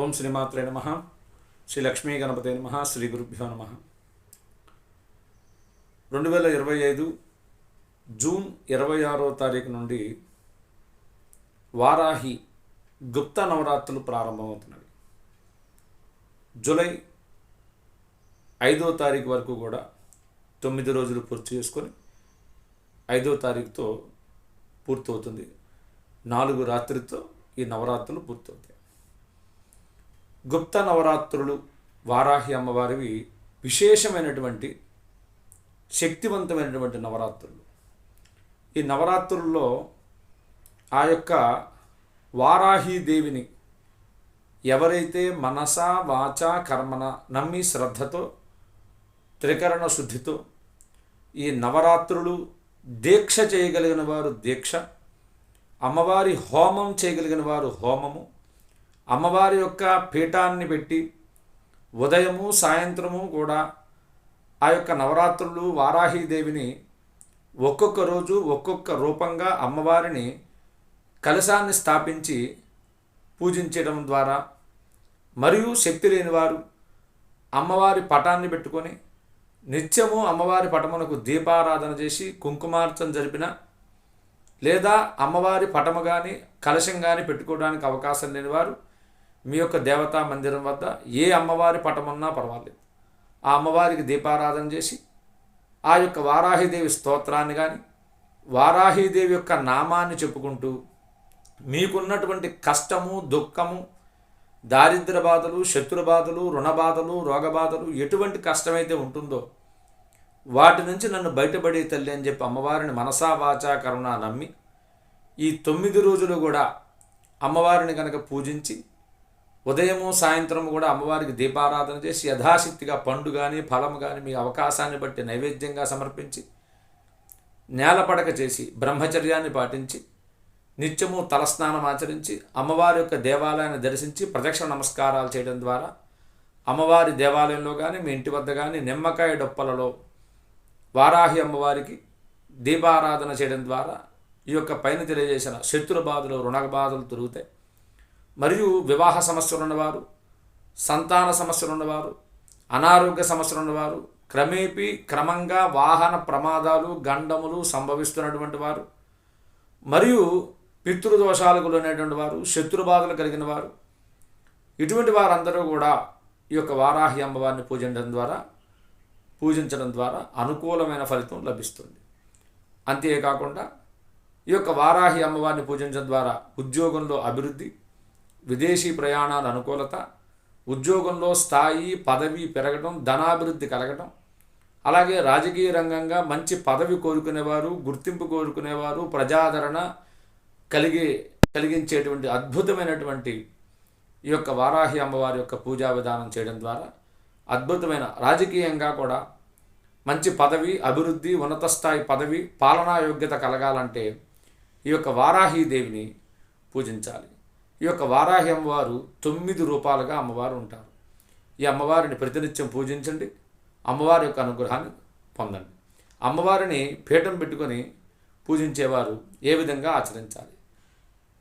ఓం శ్రీమాత్రే నమ. శ్రీ లక్ష్మీ గణపతి నమ. శ్రీ గురుభ్యో నమ. రెండు వేల ఇరవై ఐదు జూన్ ఇరవై ఆరో తారీఖు నుండి వారాహి గుప్త నవరాత్రులు ప్రారంభమవుతున్నవి. జూలై ఐదో తారీఖు వరకు కూడా తొమ్మిది రోజులు పూర్తి చేసుకొని ఐదో తారీఖుతో పూర్తవుతుంది. నాలుగు రాత్రితో ఈ నవరాత్రులు పూర్తవుతాయి. గుప్త నవరాత్రులు వారాహి అమ్మవారివి విశేషమైనటువంటి శక్తివంతమైనటువంటి నవరాత్రులు. ఈ నవరాత్రుల్లో ఆ యొక్క వారాహీదేవిని ఎవరైతే మనస వాచ కర్మన నమ్మి శ్రద్ధతో త్రికరణ శుద్ధితో ఈ నవరాత్రులు దీక్ష చేయగలిగిన వారు దీక్ష అమ్మవారి హోమం చేయగలిగిన వారు హోమము అమ్మవారి యొక్క పీఠాన్ని పెట్టి ఉదయము సాయంత్రము కూడా ఆ యొక్క నవరాత్రులు వారాహీదేవిని ఒక్కొక్క రోజు ఒక్కొక్క రూపంగా అమ్మవారిని కలశాన్ని స్థాపించి పూజించడం ద్వారా మరియు శక్తి లేనివారు అమ్మవారి పటాన్ని పెట్టుకొని నిత్యము అమ్మవారి పటమునకు దీపారాధన చేసి కుంకుమార్చన జరిపిన లేదా అమ్మవారి పటము కానీ కలశం కానీ పెట్టుకోవడానికి అవకాశం లేని వారు మీ యొక్క దేవతా మందిరం వద్ద ఏ అమ్మవారి పటమున్నా పర్వాలేదు. ఆ అమ్మవారికి దీపారాధన చేసి ఆ యొక్క వారాహిదేవి స్తోత్రాన్ని కానీ వారాహిదేవి యొక్క నామాన్ని చెప్పుకుంటూ మీకున్నటువంటి కష్టము దుఃఖము దారిద్ర బాధలు శత్రు బాధలు రుణ బాధలు రోగ బాధలు ఎటువంటి కష్టమైతే ఉంటుందో వాటి నుంచి నన్ను బయటపడే తల్లి అని చెప్పి అమ్మవారిని మనసా వాచా కరుణ నమ్మి ఈ తొమ్మిది రోజులు కూడా అమ్మవారిని కనుక పూజించి ఉదయము సాయంత్రం కూడా అమ్మవారికి దీపారాధన చేసి యథాశక్తిగా పండు కానీ ఫలం కానీ మీ అవకాశాన్ని బట్టి నైవేద్యంగా సమర్పించి నేలపడక చేసి బ్రహ్మచర్యాన్ని పాటించి నిత్యము తలస్నానం ఆచరించి అమ్మవారి యొక్క దేవాలయాన్ని దర్శించి ప్రదక్షిణ నమస్కారాలు చేయడం ద్వారా అమ్మవారి దేవాలయంలో కానీ మీ ఇంటి వద్ద కానీ నిమ్మకాయ డొప్పలలో వారాహి అమ్మవారికి దీపారాధన చేయడం ద్వారా ఈ యొక్క పైన తెలియజేసిన శత్రు బాధలు రుణ బాధలు తిరుగుతాయి మరియు వివాహ సమస్యలు ఉన్నవారు సంతాన సమస్యలు ఉన్నవారు అనారోగ్య సమస్యలు ఉన్నవారు క్రమేపీ క్రమంగా వాహన ప్రమాదాలు గండములు సంభవిస్తున్నటువంటి వారు మరియు పితృదోషాలకు లోనేటువంటి వారు శత్రుబాధలు కలిగిన వారు ఇటువంటి వారందరూ కూడా ఈ యొక్క వారాహి అమ్మవారిని పూజించడం ద్వారా పూజించడం ద్వారా అనుకూలమైన ఫలితం లభిస్తుంది. అంతేకాకుండా ఈ యొక్క వారాహి అమ్మవారిని పూజించడం ద్వారా ఉద్యోగంలో అభివృద్ధి విదేశీ ప్రయాణాల అనుకూలత ఉద్యోగంలో స్థాయి పదవి పెరగడం ధనాభివృద్ధి కలగడం అలాగే రాజకీయ రంగంగా మంచి పదవి కోరుకునేవారు గుర్తింపు కోరుకునేవారు ప్రజాదరణ కలిగే కలిగించేటువంటి అద్భుతమైనటువంటి ఈ యొక్క వారాహి అమ్మవారి యొక్క పూజా విధానం చేయడం ద్వారా అద్భుతమైన రాజకీయంగా కూడా మంచి పదవి అభివృద్ధి ఉన్నత స్థాయి పదవి పాలనా యోగ్యత కలగాలంటే ఈ యొక్క వారాహీదేవిని పూజించాలి. ఈ యొక్క వారాహి అమ్మవారు తొమ్మిది రూపాలుగా అమ్మవారు ఉంటారు. ఈ అమ్మవారిని ప్రతినిత్యం పూజించండి. అమ్మవారి యొక్క అనుగ్రహాన్ని పొందండి. అమ్మవారిని పీఠం పెట్టుకొని పూజించేవారు ఏ విధంగా ఆచరించాలి?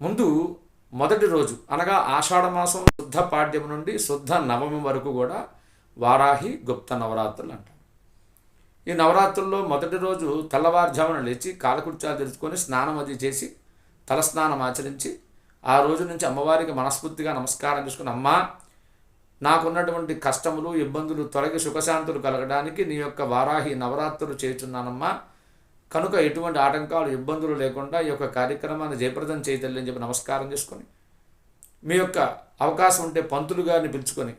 ముందు మొదటి రోజు అనగా ఆషాఢమాసం శుద్ధ పాడ్యం నుండి శుద్ధ నవమి వరకు కూడా వారాహి గుప్త నవరాత్రులు అంటారు. ఈ నవరాత్రుల్లో మొదటి రోజు తెల్లవారుజామున లేచి కాలకృత్యాలు తెలుసుకొని స్నానం అది చేసి తలస్నానం ఆచరించి ఆ రోజు నుంచి అమ్మవారికి మనస్ఫూర్తిగా నమస్కారం చేసుకుని అమ్మా నాకున్నటువంటి కష్టములు ఇబ్బందులు తొలగి సుఖశాంతులు కలగడానికి నీ యొక్క వారాహి నవరాత్రులు చేస్తున్నానమ్మా. కనుక ఎటువంటి ఆటంకాలు ఇబ్బందులు లేకుండా ఈ యొక్క కార్యక్రమాన్ని జయప్రదం చేయతల్లి అని చెప్పి నమస్కారం చేసుకొని మీ యొక్క అవకాశం ఉంటే పంతులు గారిని పిలుచుకొని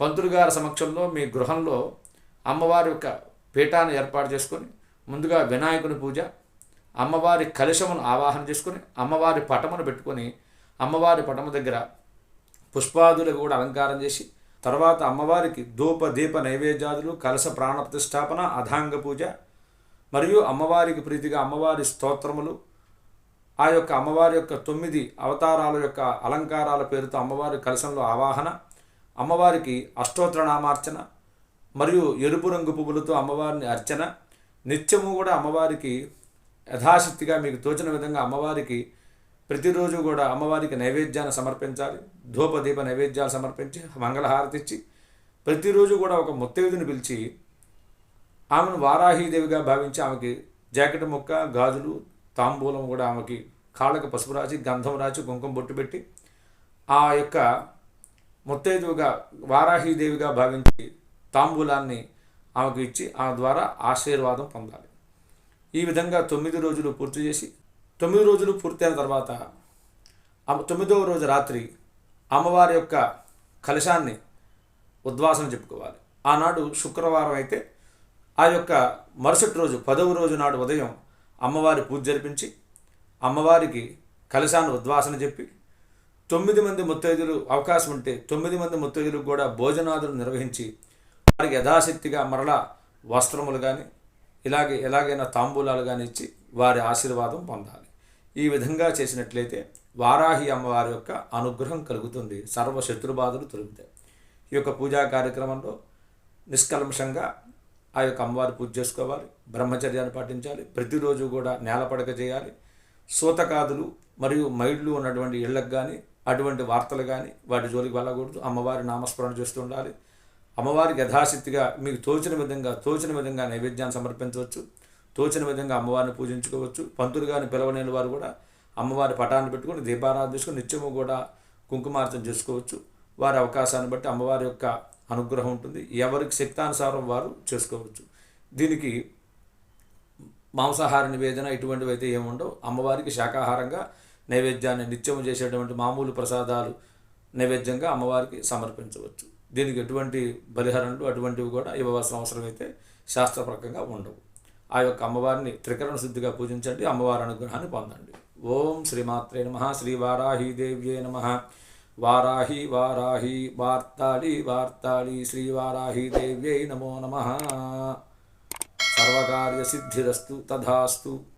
పంతులు గారి సమక్షంలో మీ గృహంలో అమ్మవారి యొక్క పీఠాన్ని ఏర్పాటు చేసుకొని ముందుగా వినాయకుని పూజ అమ్మవారి కలశమును ఆవాహన చేసుకొని అమ్మవారి పటమును పెట్టుకొని అమ్మవారి పటము దగ్గర పుష్పాదులు కూడా అలంకారం చేసి తర్వాత అమ్మవారికి ధూప దీప నైవేద్యాదులు కలశ ప్రాణ ప్రతిష్టాపన అధాంగ పూజ మరియు అమ్మవారికి ప్రీతిగా అమ్మవారి స్తోత్రములు ఆ యొక్క అమ్మవారి యొక్క తొమ్మిది అవతారాల యొక్క అలంకారాల పేరుతో అమ్మవారి కలశంలో ఆవాహన అమ్మవారికి అష్టోత్తరనామార్చన మరియు ఎరుపు రంగు పువ్వులతో అమ్మవారిని అర్చన నిత్యము కూడా అమ్మవారికి యథాశక్తిగా మీకు తోచిన విధంగా అమ్మవారికి ప్రతిరోజు కూడా అమ్మవారికి నైవేద్యాన్ని సమర్పించాలి. ధూపదీప నైవేద్యాలు సమర్పించి మంగళహారతి ఇచ్చి ప్రతిరోజు కూడా ఒక ముత్తైదుని పిలిచి ఆమెను వారాహీదేవిగా భావించి ఆమెకి జాకెట్ ముక్క గాజులు తాంబూలం కూడా ఆమెకి కాళ్ళకు పసుపు రాసి గంధం రాసి కుంకుమ బొట్టు పెట్టి ఆ యొక్క ముత్తైదువుగా వారాహీదేవిగా భావించి తాంబూలాన్ని ఆమెకు ఇచ్చి ఆమె ద్వారా ఆశీర్వాదం పొందాలి. ఈ విధంగా తొమ్మిది రోజులు పూర్తి చేసి తొమ్మిది రోజులు పూర్తయిన తర్వాత తొమ్మిదవ రోజు రాత్రి అమ్మవారి యొక్క కలశాన్ని ఉద్వాసన చెప్పుకోవాలి. ఆనాడు శుక్రవారం అయితే ఆ యొక్క మరుసటి రోజు పదవ రోజు నాడు ఉదయం అమ్మవారి పూజ జరిపించి అమ్మవారికి కలశాన్ని ఉద్వాసన చెప్పి తొమ్మిది మంది ముత్తైదులు అవకాశం ఉంటే తొమ్మిది మంది ముత్తైదులకు కూడా భోజనాదులు నిర్వహించి వారికి యథాశక్తిగా మరలా వస్త్రములు కానీ ఇలాగే ఎలాగైనా తాంబూలాలు కానీ ఇచ్చి వారి ఆశీర్వాదం పొందాలి. ఈ విధంగా చేసినట్లయితే వారాహి అమ్మవారి యొక్క అనుగ్రహం కలుగుతుంది. సర్వ శత్రుబాధలు తొలుగుతాయి. ఈ యొక్క పూజా కార్యక్రమంలో నిష్కల్మషంగా ఆ యొక్క అమ్మవారి పూజ చేసుకోవాలి. బ్రహ్మచర్యాన్ని పాటించాలి. ప్రతిరోజు కూడా నేలపడక చేయాలి. సూతకాదులు మరియు మైళ్ళు ఉన్నటువంటి ఇళ్ళకు కానీ అటువంటి వార్తలు కానీ వాటి జోలికి వెళ్ళకూడదు. అమ్మవారి నామస్మరణ చేస్తూ ఉండాలి. అమ్మవారికి యథాశక్తిగా మీకు తోచిన విధంగా తోచిన విధంగా నైవేద్యాన్ని సమర్పించవచ్చు. తోచిన విధంగా అమ్మవారిని పూజించుకోవచ్చు. పంతులు గారిని పిలవలేని వారు కూడా అమ్మవారి పటాన్ని పెట్టుకొని దీపారాధన చేసుకుని నిత్యము కూడా కుంకుమార్చన చేసుకోవచ్చు. వారి అవకాశాన్ని బట్టి అమ్మవారి యొక్క అనుగ్రహం ఉంటుంది. ఎవరికి శక్తానుసారం వారు చేసుకోవచ్చు. దీనికి మాంసాహార నివేదన ఇటువంటివి అయితే ఏముండవు అమ్మవారికి శాకాహారంగా నైవేద్యాన్ని నిత్యము చేసేటువంటి మామూలు ప్రసాదాలు నైవేద్యంగా అమ్మవారికి సమర్పించవచ్చు. దీనికి ఎటువంటి బలిహరణలు అటువంటివి కూడా ఇవ్వవలసిన అవసరం అయితే శాస్త్రప్రకంగా ఉండవు. ఆ యొక్క అమ్మవారిని త్రికరణ శుద్ధిగా పూజించండి అమ్మవారి అనుగ్రహాన్ని పొందండి. ఓం శ్రీమాత్రే నమ శ్రీ వారాహి దేవ్యే నమ. వారాహి వారాహి వార్తాళి వార్తాళి శ్రీ వారాహి దేవ్యై నమో నమ. సర్వకార్యసిద్ధిరస్తు తథాస్తు.